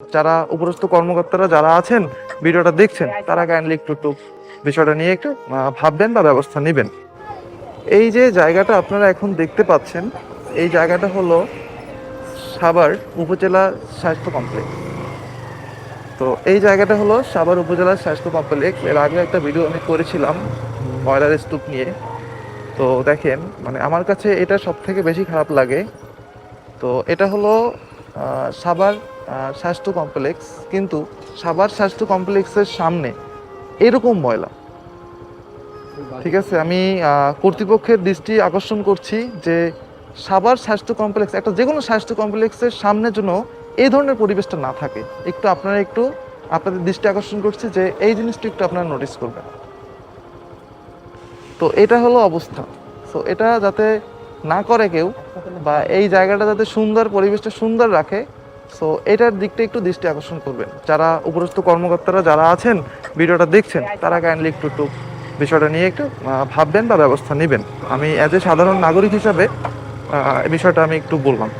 যারা উপরস্থ কর্মকর্তারা যারা আছেন ভিডিওটা দেখছেন তারা কাইন্ডলি একটু একটু বিষয়টা নিয়ে একটু ভাববেন বা ব্যবস্থা নেবেন। এই যে জায়গাটা আপনারা এখন দেখতে পাচ্ছেন এই জায়গাটা হলো সাভার উপজেলা স্বাস্থ্য কমপ্লেক্স তো এই জায়গাটা হলো সাভার উপজেলা স্বাস্থ্য কমপ্লেক্স এর আগে একটা ভিডিও আমি করেছিলাম ময়লার স্তূপ নিয়ে। তো দেখেন মানে আমার কাছে এটা সব থেকে বেশি খারাপ লাগে। তো এটা হলো আহ, স্বাস্থ্য কমপ্লেক্স, কিন্তু সাভার স্বাস্থ্য কমপ্লেক্সের সামনে এরকম ময়লা। ঠিক আছে, আমি কর্তৃপক্ষের দৃষ্টি আকর্ষণ করছি যে সাভার স্বাস্থ্য কমপ্লেক্স, একটা যে কোনো স্বাস্থ্য কমপ্লেক্সের সামনের জন্য এই ধরনের পরিবেশটা না থাকে। একটু আপনারা একটু আপনাদের দৃষ্টি আকর্ষণ করছি যে এই জিনিসটা একটু আপনারা নোটিস করবেন। তো এটা হলো অবস্থা। সো এটা যাতে না করে কেউ বা এই জায়গাটা যাতে সুন্দর, পরিবেশটা সুন্দর রাখে সো এটার দিকটা একটু দৃষ্টি আকর্ষণ করবেন। যারা উপরস্থ কর্মকর্তারা যারা আছেন, ভিডিওটা দেখছেন, তারা কাইন্ডলি একটু একটু বিষয়টা নিয়ে একটু ভাববেন বা ব্যবস্থা নেবেন। আমি অ্যাজ এ সাধারণ নাগরিক হিসাবে বিষয়টা আমি একটু বললাম।